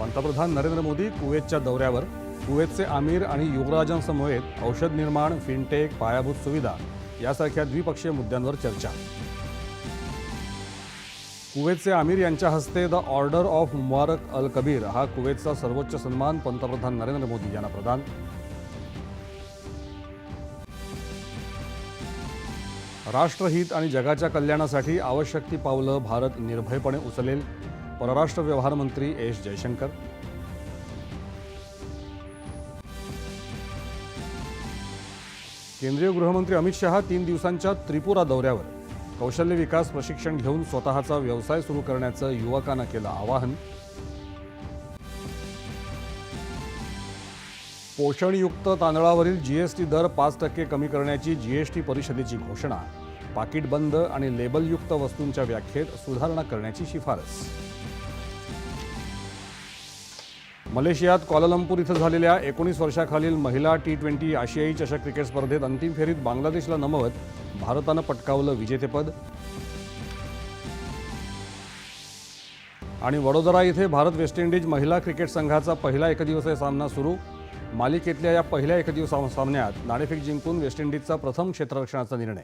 पंतप्रधान नरेंद्र मोदी कुवेतच्या दौऱ्यावर. कुवेतचे आमिर आणि युवराजांसमवेत औषध निर्माण फिनटेक पायाभूत सुविधा यासारख्या द्विपक्षीय मुद्द्यांवर चर्चा. कुवेतचे आमिर यांच्या हस्ते the order of Mubarak Al Kabir हा कुवेतचा सर्वोच्च सन्मान पंतप्रधान नरेंद्र मोदी यांना प्रदान. राष्ट्रहित आणि जगाच्या कल्याणासाठी आवश्यक ती पावलं भारत निर्भयपणे उचलेल. परराष्ट्र व्यवहार मंत्री एस जयशंकर. केंद्रीय गृहमंत्री अमित शहा तीन दिवसांच्या त्रिपुरा दौऱ्यावर. कौशल्य विकास प्रशिक्षण घेऊन स्वतःचा व्यवसाय सुरू करण्याचं युवकांना केलं आवाहन. पोषणयुक्त तांदळावरील जीएसटी दर पाच टक्के कमी करण्याची जीएसटी परिषदेची घोषणा. पाकिट बंद आणि लेबलयुक्त वस्तूंच्या व्याख्येत सुधारणा करण्याची शिफारस. मलेशियात क्वालालंपूर इथं झालेल्या एकोणीस वर्षाखालील महिला टी ट्वेंटी आशियाई चषक क्रिकेट स्पर्धेत अंतिम फेरीत बांगलादेशला नमवत भारतानं पटकावलं विजेतेपद. आणि वडोदरा इथे भारत वेस्ट इंडिज महिला क्रिकेट संघाचा पहिला एकदिवसीय सामना सुरू. मालिकेतल्या या पहिल्या एकदिवस सामन्यात नाणेफेक जिंकून वेस्ट इंडिजचा प्रथम क्षेत्ररक्षणाचा निर्णय.